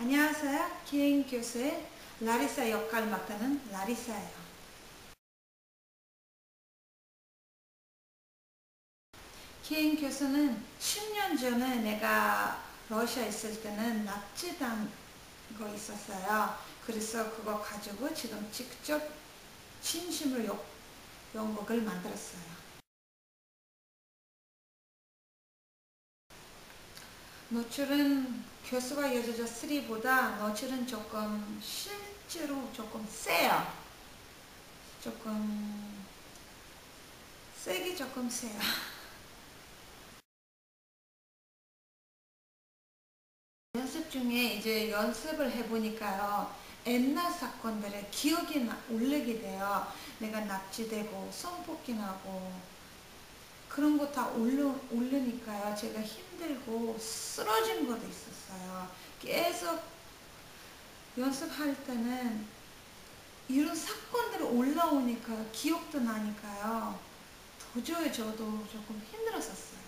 안녕하세요. 기행 교수의 라리사 역할 맡는 라리사예요. 기행 교수는 10년 전에 내가 러시아 있을 때는 납치당 거 있었어요. 그래서 그거 가지고 지금 직접 진심을 요, 연극을 만들었어요. 노출은 교수가 여자자 3보다 노출은 조금 실제로 조금 세요. 조금 세게 조금 세요. 연습 중에 이제 연습을 해보니까요. 옛날 사건들의 기억이 나, 오르게 돼요. 내가 납치되고 성폭행하고 그런 거다 오르니까요. 제가 힘들고 쓰러진 것도 있었어요. 계속 연습할 때는 이런 사건들이 올라오니까 기억도 나니까요. 도저히 저도 조금 힘들었었어요.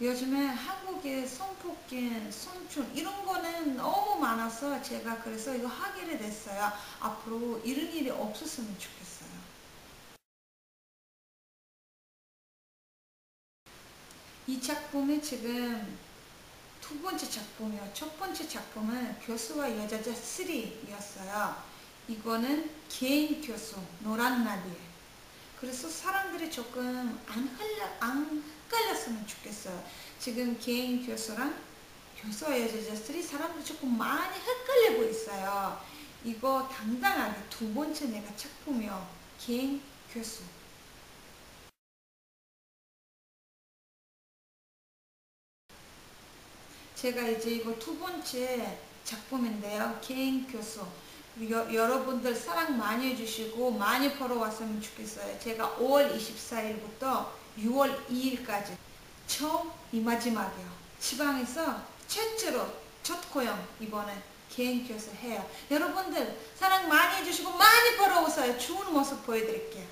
요즘에 한국의 성폭행, 성춘 이런 거는 많아서 제가 그래서 이거 하기로 됐어요. 앞으로 이런 일이 없었으면 좋겠어요. 이 작품이 지금 두 번째 작품이요. 첫 번째 작품은 교수와 여자자 3였어요. 이거는 개인 교수, 노란 나비에 그래서 사람들이 조금 안, 헷갈려, 안 헷갈렸으면 좋겠어요. 지금 개인 교수랑 교수와 여자자들이 사람들이 조금 많이 헷갈리고 있어요. 이거 당당하게 두 번째 내가 작품이요. 개인 교수. 제가 이제 이거 두 번째 작품인데요. 개인 교수. 여, 여러분들 사랑 많이 해주시고 많이 보러 왔으면 좋겠어요. 제가 5월 24일부터 6월 2일까지 처음 이 마지막이요. 지방에서 최초로 첫 고영 이번에 개인 교수 해요. 여러분들 사랑 많이 해주시고 많이 보러 오세요. 좋은 모습 보여드릴게요.